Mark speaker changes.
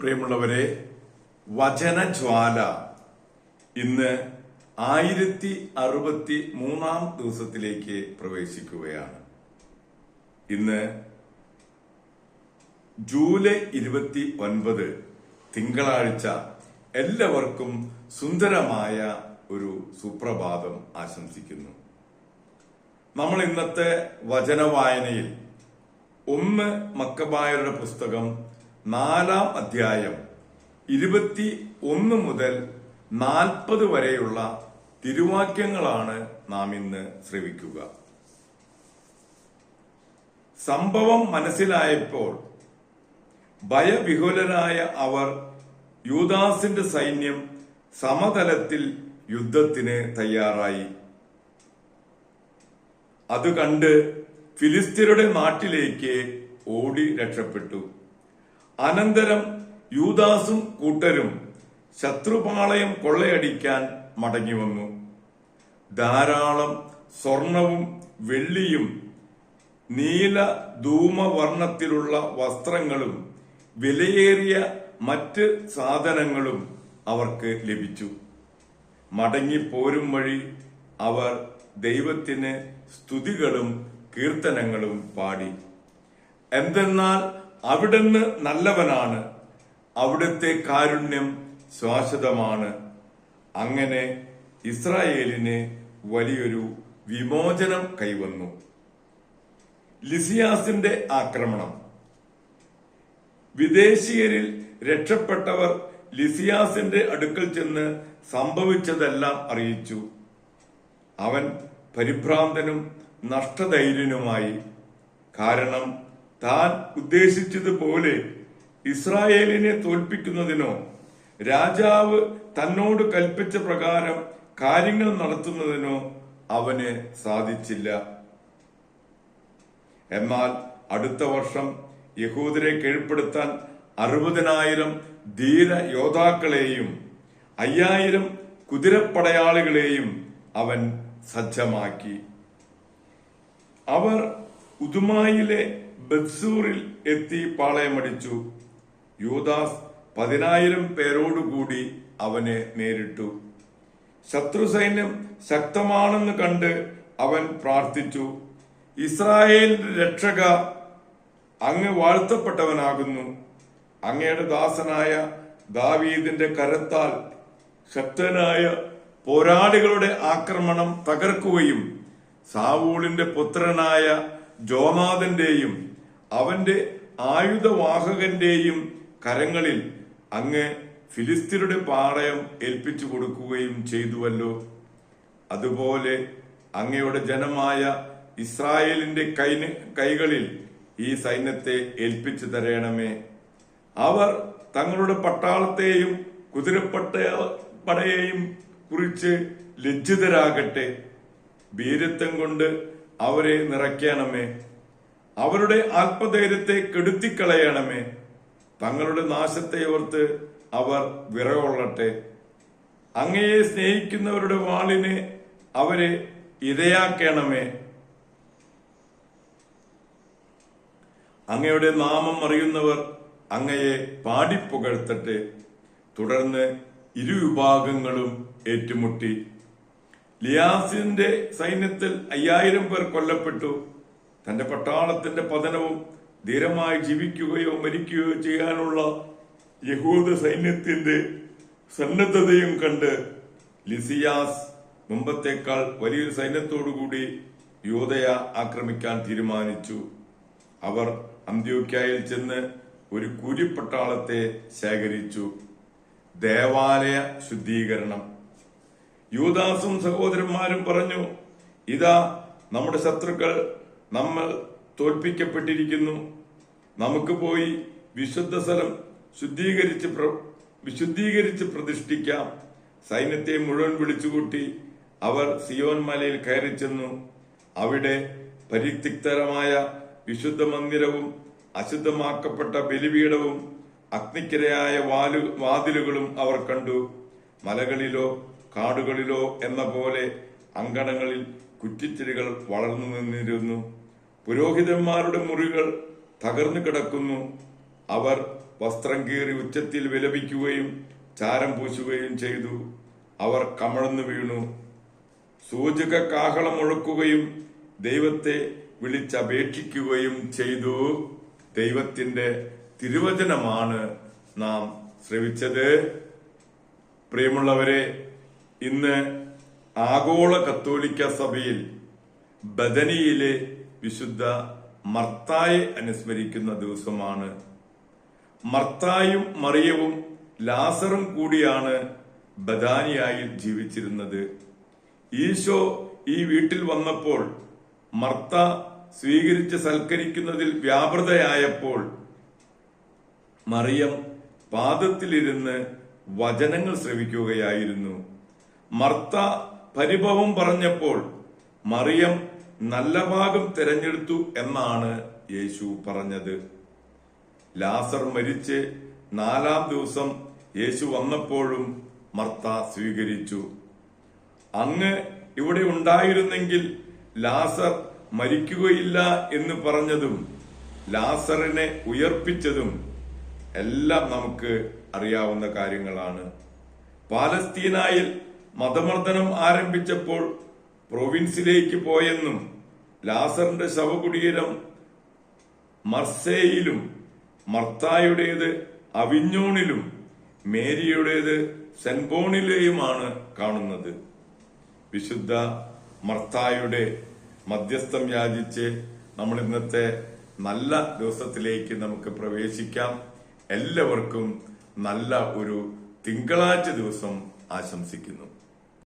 Speaker 1: പ്രിയമുള്ളവരെ വചനജ്വാല ഇന്ന് ആയിരത്തി അറുപത്തി മൂന്നാം ദിവസത്തിലേക്ക് പ്രവേശിക്കുകയാണ്. ഇന്ന് ജൂലൈ ഇരുപത്തി ഒൻപത് തിങ്കളാഴ്ച എല്ലാവർക്കും സുന്ദരമായ ഒരു സുപ്രഭാതം ആശംസിക്കുന്നു. നമ്മൾ ഇന്നത്തെ വചന വായനയിൽ ഒന്ന് മക്കബായരുടെ പുസ്തകം നാലാം അധ്യായം ഇരുപത്തി ഒന്ന് മുതൽ നാൽപ്പത് വരെയുള്ള തിരുവാക്യങ്ങളാണ് നാം ഇന്ന് ശ്രവിക്കുക. സംഭവം മനസ്സിലായപ്പോൾ ഭയവിഹുലരായ അവർ യൂദാസിന്റെ സൈന്യം സമതലത്തിൽ യുദ്ധത്തിന് തയ്യാറായി. അത് കണ്ട് ഫിലിസ്തീനയുടെ നാട്ടിലേക്ക് ഓടി രക്ഷപ്പെട്ടു. അനന്തരം യൂദാസും കൂട്ടരും ശത്രുപാളയം കൊള്ളയടിക്കാൻ മടങ്ങി വന്നു. ധാരാളം സ്വർണവും വെള്ളിയും നീല ധൂമവർണത്തിലുള്ള വസ്ത്രങ്ങളും വിലയേറിയ മറ്റ് സാധനങ്ങളും അവർക്ക് ലഭിച്ചു. മടങ്ങിപ്പോരും വഴി അവർ ദൈവത്തിന് സ്തുതികളും കീർത്തനങ്ങളും പാടി. എന്തെന്നാൽ അവിടുന്ന് നല്ലവനാണ്. അവിടുത്തെ കാരുണ്യം ശാശ്വതമാണ്. അങ്ങനെ ഇസ്രായേലിന് വലിയൊരു വിമോചനം കൈവന്നു. ലിസിയാസിന്റെ ആക്രമണം. വിദേശീയരിൽ രക്ഷപ്പെട്ടവർ ലിസിയാസിന്റെ അടുക്കൽ ചെന്ന് സംഭവിച്ചതെല്ലാം അറിയിച്ചു. അവൻ പരിഭ്രാന്തനും നഷ്ടധൈര്യനുമായി. കാരണം താൻ ഉദ്ദേശിച്ചതുപോലെ ഇസ്രായേലിനെ തോൽപ്പിക്കുന്നതിനോ രാജാവ് തന്നോട് കൽപ്പിച്ച പ്രകാരം കാര്യങ്ങൾ നടത്തുന്നതിനോ അവന് സാധിച്ചില്ല. എന്നാൽ അടുത്ത വർഷം യഹൂദരെ കീഴ്പ്പെടുത്താൻ അറുപതിനായിരം ധീര യോദ്ധാക്കളെയും അയ്യായിരം കുതിരപ്പടയാളികളെയും അവൻ സജ്ജമാക്കി. അവർ ഉദുമായിലെ ബത്സൂറിൽ എത്തി പാളയമടിച്ചു യൂദാസ് പതിനായിരം പേരോടുകൂടി അവനെ നേരിട്ടു. ശത്രു സൈന്യം ശക്തമാണെന്ന് കണ്ട് അവൻ പ്രാർത്ഥിച്ചു. ഇസ്രായേലിന്റെ രക്ഷക അങ്ങ് വാഴ്ത്തപ്പെട്ടവനാകുന്നു. അങ്ങയുടെ ദാസനായ ദാവീദിന്റെ കരത്താൽ ശക്തനായ പോരാളികളുടെ ആക്രമണം തകർക്കുകയും സാവൂളിന്റെ പുത്രനായ ജോനാഥന്റെയും അവന്റെ ആയുധവാഹകന്റെയും കരങ്ങളിൽ അങ്ങ് ഫിലിസ്തീനയുടെ പാളയം ഏൽപ്പിച്ചു കൊടുക്കുകയും ചെയ്തുവല്ലോ. അതുപോലെ അങ്ങയുടെ ജനമായ ഇസ്രായേലിന്റെ കൈ കൈകളിൽ ഈ സൈന്യത്തെ ഏൽപ്പിച്ചു തരണമേ. അവർ തങ്ങളുടെ പട്ടാളത്തെയും കുതിരപ്പട്ട പടയെയും കുറിച്ച് ലജ്ജിതരാകട്ടെ. വീരത്വം കൊണ്ട് അവരെ നിറയ്ക്കണമേ. അവരുടെ ആത്മധൈര്യത്തെ കെടുത്തിക്കളയണമേ. തങ്ങളുടെ നാശത്തെ ഓർത്ത് അവർ വിറകൊള്ളട്ടെ. അങ്ങയെ സ്നേഹിക്കുന്നവരുടെ വാളിനെ അവരെ ഇരയാക്കണമേ. അങ്ങയുടെ നാമം അറിയുന്നവർ അങ്ങയെ പാടിപ്പുകഴ്ത്തട്ടെ. തുടർന്ന് ഇരുവിഭാഗങ്ങളും ഏറ്റുമുട്ടി. ലിയാസിന്റെ സൈന്യത്തിൽ അയ്യായിരം പേർ കൊല്ലപ്പെട്ടു. തന്റെ പട്ടാളത്തിന്റെ പതനവും ധീരമായി ജീവിക്കുകയോ മരിക്കുകയോ ചെയ്യാനുള്ള യഹൂദ സൈന്യത്തിന്റെ സന്നദ്ധതയും കണ്ട് ലിസിയാസ് മുമ്പത്തേക്കാൾ വലിയൊരു സൈന്യത്തോടുകൂടി യോധയ ആക്രമിക്കാൻ തീരുമാനിച്ചു. അവർ അന്ത്യോക്യായിൽ ചെന്ന് ഒരു കൂലിപ്പട്ടാളത്തെ ശേഖരിച്ചു. ദേവാലയ ശുദ്ധീകരണം. യൂദാസും സഹോദരന്മാരും പറഞ്ഞു ഇതാ നമ്മുടെ ശത്രുക്കൾ നമ്മൾ തോൽപ്പിക്കപ്പെട്ടിരിക്കുന്നു. നമുക്ക് പോയി വിശുദ്ധ സ്ഥലം ശുദ്ധീകരിച്ച് വിശുദ്ധീകരിച്ച് പ്രതിഷ്ഠിക്കാം. സൈന്യത്തെ മുഴുവൻ വിളിച്ചുകൂട്ടി അവർ സിയോൻ മലയിൽ കയറി ചെന്നു. അവിടെ പരിത്യക്തരമായ വിശുദ്ധ മന്ദിരവും അശുദ്ധമാക്കപ്പെട്ട ബലിപീഠവും അഗ്നിക്കിരയായ വാലു വാതിലുകളും അവർ കണ്ടു. മലകളിലോ കാടുകളിലോ എന്ന പോലെ അങ്കണങ്ങളിൽ കുറ്റിച്ചെടികൾ വളർന്നു നിന്നിരുന്നു. പുരോഹിതന്മാരുടെ മുറികൾ തകർന്നു കിടക്കുന്നു. അവർ വസ്ത്രം കീറി ഉച്ചത്തിൽ വിലപിക്കുകയും ചാരം പൂശുകയും ചെയ്തു. അവർ കമഴ്ന്നു വീണു. സൂചക കാഹളം മുഴക്കുകയും ദൈവത്തെ വിളിച്ചപേക്ഷിക്കുകയും ചെയ്തു. ദൈവത്തിന്റെ തിരുവചനമാണ് നാം ശ്രവിച്ചത്. പ്രിയമുള്ളവരെ ഇന്ന് ആഗോള കത്തോലിക്ക സഭയിൽ ബദനിയിലെ വിശുദ്ധ മർത്തായെ അനുസ്മരിക്കുന്ന ദിവസമാണ്. മർത്തായും മറിയവും ലാസറും കൂടിയാണ് ബദാനിയായിൽ ജീവിച്ചിരുന്നത്. ഈശോ ഈ വീട്ടിൽ വന്നപ്പോൾ മർത്ത സ്വീകരിച്ച് സൽക്കരിക്കുന്നതിൽ വ്യാപൃതയായപ്പോൾ മറിയം പാദത്തിലിരുന്ന് വചനങ്ങൾ ശ്രവിക്കുകയായിരുന്നു. മർത്ത പരിഭവം പറഞ്ഞപ്പോൾ മറിയം നല്ല ഭാഗം തിരഞ്ഞെടുത്തു എന്നാണ് യേശു പറഞ്ഞത്. ലാസർ മരിച്ച് നാലാം ദിവസം യേശു വന്നപ്പോഴും മർത്ത സ്വീകരിച്ചു. അങ്ങ് ഇവിടെ ഉണ്ടായിരുന്നെങ്കിൽ ലാസർ മരിക്കുകയില്ല എന്ന് പറഞ്ഞതും ലാസറിനെ ഉയർപ്പിച്ചതും എല്ലാം നമുക്ക് അറിയാവുന്ന കാര്യങ്ങളാണ്. പാലസ്തീനായിൽ മതമർദ്ദനം ആരംഭിച്ചപ്പോൾ പ്രൊവിൻസിലേക്ക് പോയെന്നും ലാസറിന്റെ ശവകുടീരം മർസേയിലും മർത്തായുടേത് അവിഞ്ഞോണിലും മേരിയുടേത് സെൻബോണിലെയുമാണ് കാണുന്നത്. വിശുദ്ധ മർത്തായുടെ മധ്യസ്ഥം യാചിച്ച് നമ്മൾ ഇന്നത്തെ നല്ല ദിവസത്തിലേക്ക് നമുക്ക് പ്രവേശിക്കാം. എല്ലാവർക്കും നല്ല ഒരു തിങ്കളാഴ്ച ദിവസം ആശംസിക്കുന്നു.